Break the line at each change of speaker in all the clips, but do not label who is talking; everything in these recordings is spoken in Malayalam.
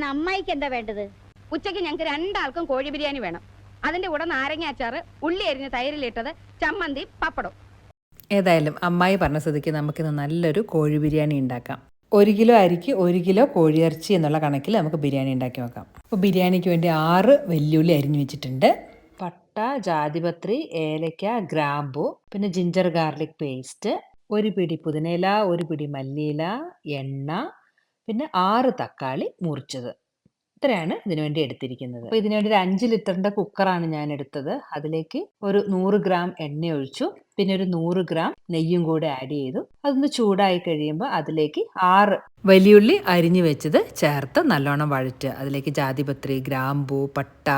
അമ്മായിക്ക് എന്താ വേണ്ടത്?
ഉച്ചയ്ക്ക് ഞങ്ങൾക്ക് രണ്ടാൾക്കും കോഴി ബിരിയാണി വേണം. അതിന്റെ കൂടെ നാരങ്ങ അച്ചാറ് ഉള്ളി അരിഞ്ഞ് തൈരിലിട്ടത് ചമ്മന്തി പപ്പടം
ഏതായാലും അമ്മായി പറഞ്ഞ സ്ഥിതിക്ക് നമുക്കിന്ന് നല്ലൊരു കോഴി ബിരിയാണി ഉണ്ടാക്കാം. ഒരു കിലോ അരിക്ക് ഒരു കിലോ കോഴിയിറച്ചി എന്നുള്ള കണക്കിൽ നമുക്ക് ബിരിയാണി ഉണ്ടാക്കി നോക്കാം. അപ്പോൾ ബിരിയാണിക്ക് വേണ്ടി ആറ് വെല്ലുള്ളി അരിഞ്ഞു വെച്ചിട്ടുണ്ട്. പട്ട ജാതിപത്രി ഏലക്ക ഗ്രാമ്പു പിന്നെ ജിഞ്ചർ ഗാർലിക് പേസ്റ്റ് ഒരു പിടി പുതിനയില ഒരു പിടി മല്ലിയില എണ്ണ പിന്നെ ആറ് തക്കാളി മുറിച്ചത്. ഇത്രയാണ് ഇതിനു വേണ്ടി എടുത്തിരിക്കുന്നത്. അപ്പോൾ ഇതിനുവേണ്ടി ഒരു അഞ്ച് ലിറ്ററിന്റെ കുക്കറാണ് ഞാൻ എടുത്തത് അതിലേക്ക് ഒരു നൂറ് ഗ്രാം എണ്ണ ഒഴിച്ചു പിന്നെ ഒരു നൂറ് ഗ്രാം നെയ്യും കൂടെ ആഡ് ചെയ്തു. അതൊന്ന് ചൂടായി കഴിയുമ്പോൾ അതിലേക്ക് ആറ് വലിയുള്ളി അരിഞ്ഞു വെച്ചത് ചേർത്ത് നല്ലോണം വഴറ്റുക. അതിലേക്ക് ജാതിപത്രി ഗ്രാമ്പൂ പട്ട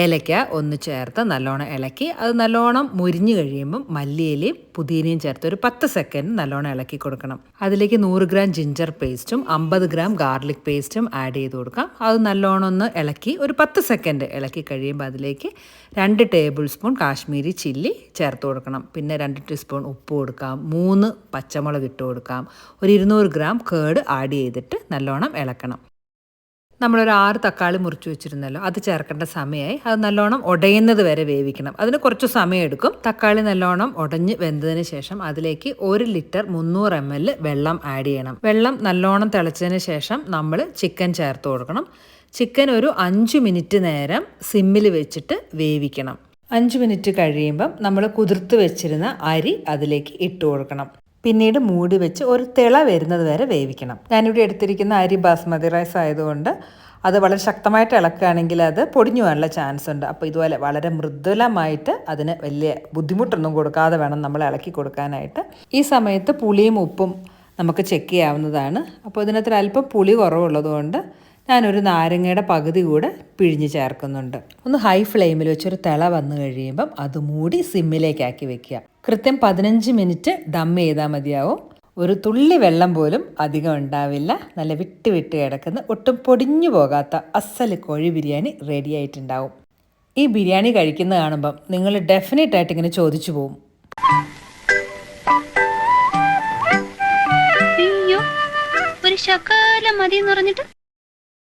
ഏലക്ക ഒന്ന് ചേർത്ത് നല്ലോണം ഇളക്കി. അത് നല്ലോണം മുരിഞ്ഞു കഴിയുമ്പം മല്ലിയിലയും പുതിനയും ചേർത്ത് ഒരു പത്ത് സെക്കൻഡ് നല്ലോണം ഇളക്കി കൊടുക്കണം. അതിലേക്ക് നൂറ് ഗ്രാം ജിഞ്ചർ പേസ്റ്റും അമ്പത് ഗ്രാം ഗാർലിക് പേസ്റ്റും ആഡ് ചെയ്ത് കൊടുക്കാം. അത് നല്ലോണം ഒന്ന് ഇളക്കി ഒരു പത്ത് സെക്കൻഡ് ഇളക്കി കഴിയുമ്പോൾ അതിലേക്ക് രണ്ട് ടേബിൾ സ്പൂൺ കാശ്മീരി ചില്ലി ചേർത്ത് കൊടുക്കണം. പിന്നെ രണ്ട് ടീസ്പൂൺ ഉപ്പ് കൊടുക്കാം. മൂന്ന് പച്ചമുളക് ഇട്ട് കൊടുക്കാം. ഒരു ഇരുന്നൂറ് ഗ്രാം കേട് ആഡ് ചെയ്തിട്ട് നല്ലോണം ഇളക്കണം. നമ്മളൊരു ആറ് തക്കാളി മുറിച്ച് വെച്ചിരുന്നല്ലോ അത് ചേർക്കേണ്ട സമയമായി. അത് നല്ലോണം ഉടയുന്നത് വരെ വേവിക്കണം. അതിന് കുറച്ച് സമയം എടുക്കും. തക്കാളി നല്ലോണം ഉടഞ്ഞ് വെന്തതിന് ശേഷം അതിലേക്ക് ഒരു ലിറ്റർ മുന്നൂറ് എം എൽ വെള്ളം ആഡ് ചെയ്യണം. വെള്ളം നല്ലോണം തിളച്ചതിന് ശേഷം നമ്മൾ ചിക്കൻ ചേർത്ത് കൊടുക്കണം. ചിക്കൻ ഒരു അഞ്ച് മിനിറ്റ് നേരം സിമ്മിൽ വെച്ചിട്ട് വേവിക്കണം. അഞ്ച് മിനിറ്റ് കഴിയുമ്പം നമ്മൾ കുതിർത്ത് വെച്ചിരുന്ന അരി അതിലേക്ക് ഇട്ട് കൊടുക്കണം. പിന്നീട് മൂടി വെച്ച് ഒരു തിള വരുന്നത് വരെ വേവിക്കണം. ഞാനിവിടെ എടുത്തിരിക്കുന്ന അരി ബാസ്മതി റൈസ് ആയതുകൊണ്ട് അത് വളരെ ശക്തമായിട്ട് ഇളക്കുകയാണെങ്കിൽ അത് പൊടിഞ്ഞു പോകാനുള്ള ചാൻസ് ഉണ്ട്. അപ്പോൾ ഇതുപോലെ വളരെ മൃദുലമായിട്ട് അതിന് വലിയ ബുദ്ധിമുട്ടൊന്നും കൊടുക്കാതെ വേണം നമ്മൾ ഇളക്കി കൊടുക്കാനായിട്ട്. ഈ സമയത്ത് പുളിയും ഉപ്പും നമുക്ക് ചെക്ക് ചെയ്യാവുന്നതാണ്. അപ്പോൾ ഇതിനകത്ത് അല്പം പുളി കുറവുള്ളതുകൊണ്ട് ഞാനൊരു നാരങ്ങയുടെ പകുതി കൂടെ പിഴിഞ്ഞ് ചേർക്കുന്നുണ്ട്. ഒന്ന് ഹൈ ഫ്ലെയിമിൽ വെച്ചൊരു തിള വന്നു കഴിയുമ്പം അത് മൂടി സിമ്മിലേക്കാക്കി വെക്കുക. കൃത്യം പതിനഞ്ച് മിനിറ്റ് ദം ചെയ്താൽ മതിയാവും. ഒരു തുള്ളി വെള്ളം പോലും അധികം ഉണ്ടാവില്ല. നല്ല വിട്ട് വിട്ട് കിടക്കുന്ന ഒട്ടും പൊടിഞ്ഞു പോകാത്ത അസൽ കോഴി ബിരിയാണി റെഡി ആയിട്ടുണ്ടാവും. ഈ ബിരിയാണി കഴിക്കുന്ന കാണുമ്പം നിങ്ങൾ ഡെഫിനറ്റ് ആയിട്ട് ഇങ്ങനെ ചോദിച്ചു
പോവും. ഒരു ശകാലം മതി എന്ന് പറഞ്ഞിട്ട്